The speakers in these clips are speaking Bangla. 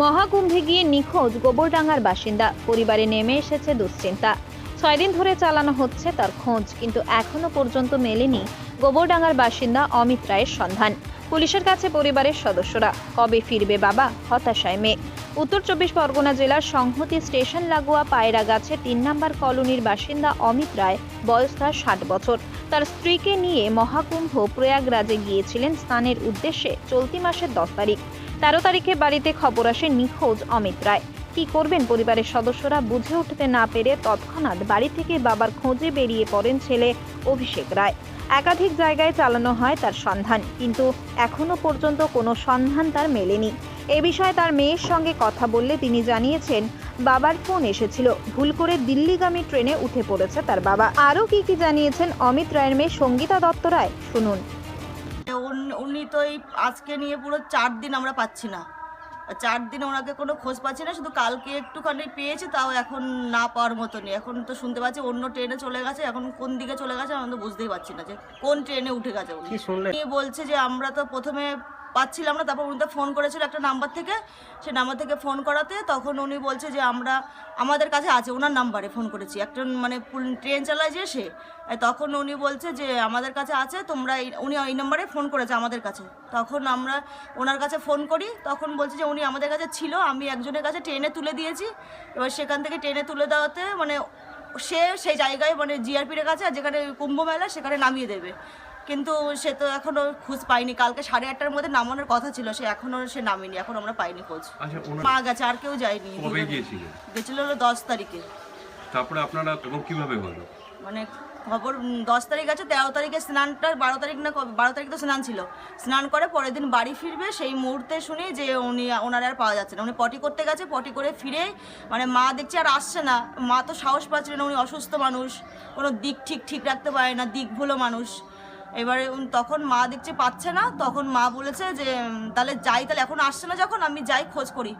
মহাকুম্ভে গিয়ে নিখোঁজ গোবরডাঙ্গার বাসিন্দা। পরিবারে নেমে এসেছে দুশ্চিন্তা। ছয় দিন ধরে চালানো হচ্ছে তার খোঁজ, কিন্তু এখনও পর্যন্ত মেলেনি গোবরডাঙ্গার বাসিন্দা অমিত রায়ের সন্ধান। পুলিশের কাছে পরিবারের সদস্যরা, কবে ফিরবে বাবা? হতাশায় মেয়ে। উত্তর চব্বিশ পরগনা জেলার সংহতি স্টেশন লাগোয়া পায়রা গাছে তিন নম্বর কলোনির বাসিন্দা অমিত রায়, বয়স তার ষাট বছর। তার স্ত্রীকে নিয়ে মহাকুম্ভ প্রয়াগরাজে গিয়েছিলেন স্নানের উদ্দেশ্যে চলতি মাসের দশ তারিখ। তেরো তারিখে বাড়িতে খবর আসে নিখোঁজ অমিত রায়। কি করবেন পরিবারের সদস্যরা বুঝে উঠতে না পেরে তৎক্ষণাৎ বাড়ি থেকে বাবার খোঁজে বেরিয়ে পড়েন ছেলে অভিষেক রায়। একাধিক জায়গায় চালানো হয় তার সন্ধান, কিন্তু এখনও পর্যন্ত কোনো সন্ধান তার মেলেনি। এ বিষয়ে তার মেয়ের সঙ্গে কথা বললে তিনি জানিয়েছেন, বাবার ফোন এসেছিল, ভুল করে দিল্লিগামী ট্রেনে উঠে পড়েছে তার বাবা। আরও কি কি জানিয়েছেন অমিত রায়ের মেয়ে সঙ্গীতা দত্ত রায়? শুনুন। উন- উনি তো এই আজকে নিয়ে পুরো চার দিন আমরা পাচ্ছি না। চার দিন ওনাকে কোনো খোঁজ পাচ্ছি না শুধু কালকে একটুখানি পেয়েছি তাও এখন না পাওয়ার মতনই। এখন তো শুনতে পাচ্ছি অন্য ট্রেনে চলে গেছে এখন কোন দিকে চলে গেছে আমরা তো বুঝতেই পারছি না যে কোন ট্রেনে উঠে গেছে উনি বলছে যে আমরা তো প্রথমে পাচ্ছিলাম না তারপর উনি তো ফোন করেছিল একটা নাম্বার থেকে। সে নাম্বার থেকে ফোন করাতে, তখন উনি বলছে যে আমরা, আমাদের কাছে আছে, ওনার নাম্বারে ফোন করেছি। একটা মানে ট্রেন চালায় যে সে তখন উনি বলছে যে আমাদের কাছে আছে, তোমরা উনি এই নাম্বারে ফোন করেছে আমাদের কাছে। তখন আমরা ওনার কাছে ফোন করি, তখন বলছে যে উনি আমাদের কাছে ছিল, আমি একজনের কাছে ট্রেনে তুলে দিয়েছি। এবার সেখান থেকে ট্রেনে তুলে দেওয়াতে মানে সে সেই জায়গায় মানে জিআরপির কাছে আর যেখানে কুম্ভ মেলা, সেখানে নামিয়ে দেবে। কিন্তু সে তো এখনও খোঁজ পাইনি কালকে সাড়ে আটটার মধ্যে নামানোর কথা ছিল সে এখনও সে নামিনি এখন আমরা পাইনি খোঁজ। আচ্ছা মা গেছে আর কেউ যায়নি। কবে গেছিল হলো দশ তারিখে। তারপরে আপনারা এবং কীভাবে হলো? মানে খবর দশ তারিখ আছে তেরো তারিখে স্নানটা বারো তারিখ না বারো তারিখ তো স্নান ছিল। স্নান করে পরের দিন বাড়ি ফিরবে সেই মুহূর্তে শুনি যে উনি ওনার আর পাওয়া যাচ্ছে না। উনি পটি করতে গেছে পটি করে ফিরে মানে মা দেখছে আর আসছে না। মা তো সাহস পাচ্ছিল না উনি অসুস্থ মানুষ কোনো দিক ঠিক ঠিক রাখতে পারে না দিক ভুলো মানুষ। এবারে তখন মা দেখছে পাচ্ছে না, তখন মা বলেছে যে তাহলে যাই, তাহলে এখন আসছে না যখন, আমি যাই, খোঁজ করি।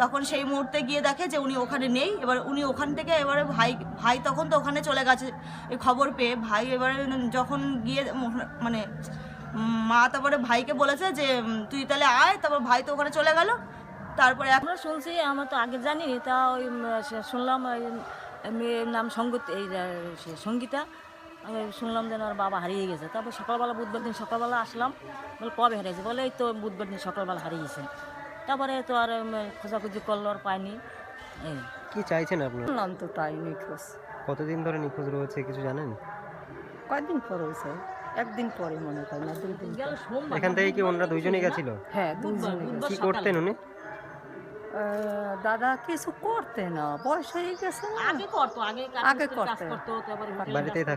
তখন সেই মুহূর্তে গিয়ে দেখে যে উনি ওখানে নেই, এবার উনি ওখান থেকে এবারে ভাই ভাই তখন তো ওখানে চলে গেছে এই খবর পেয়ে ভাই এবারে যখন গিয়ে মানে মা তারপরে ভাইকে বলেছে যে তুই তাহলে আয়, তারপর ভাই তো ওখানে চলে গেল। তারপরে এখন শুনছি, আমরা তো আগে জানি তা ওই শুনলাম মেয়ের নাম সংগীত, এই সঙ্গীতা। আমি শুনলাম যেন ওর বাবা হারিয়ে গেছে। তারপর সকালবেলা বুধবার দিন সকালবেলা আসলাম বলে কবে হারিয়েছে? বলে এই তো বুধবার দিন সকালবেলা হারিয়েছে। তারপরে তো আর খোঁজাখুঁজি করল আর পাইনি। এই কি চাইছেন আপনার নাম তো তাই নিখোঁজ। কতদিন ধরে নিখোঁজ রয়েছে কিছু জানেন? কয়দিন পর হয়েছে? একদিন পরে মনে হয় না দুই দিন এখান থেকে কি ওনারা দুইজনই গেছিল? হ্যাঁ দুজনে কি করতেন উনি? দাদা কিছু করতে না বয়স হয়ে গেছে না? আগে করতো আগে আগে কাজ করতো। বাড়িতেই থাকতেন